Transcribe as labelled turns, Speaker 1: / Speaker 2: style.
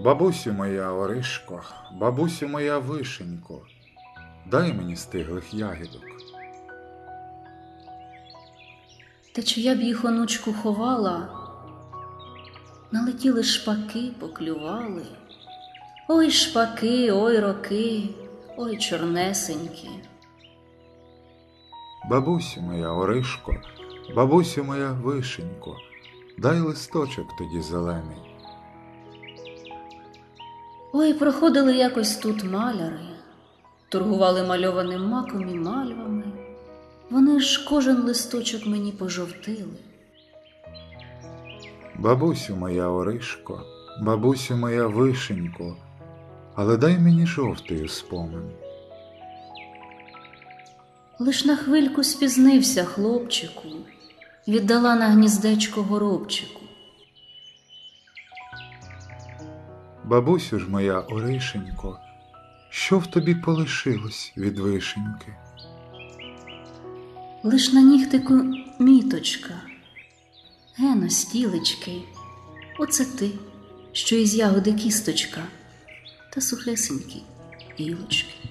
Speaker 1: Бабусю моя Оришко, бабусю моя вишенько, дай мені стиглих ягідок.
Speaker 2: Та чи я б їх онучку ховала, налетіли шпаки, поклювали. Ой шпаки, ой роки, ой чорнесенькі.
Speaker 1: Бабусю моя Оришко, бабусю моя вишенько, дай листочок тоді зелений.
Speaker 2: Ой, проходили якось тут маляри, торгували мальованим маком і мальвами. Вони ж кожен листочок мені пожовтили.
Speaker 1: Бабусю моя Оришко, бабусю моя вишенько, але дай мені жовтий спомин.
Speaker 2: Лиш на хвильку спізнився хлопчику, віддала на гніздечко горобчику.
Speaker 1: Бабусю ж моя Оришенько, що в тобі полишилось від вишеньки?
Speaker 2: Лиш на нігтику міточка, гено стілечки, оце ти, що із ягоди кісточка, та сухесенькі гілочки.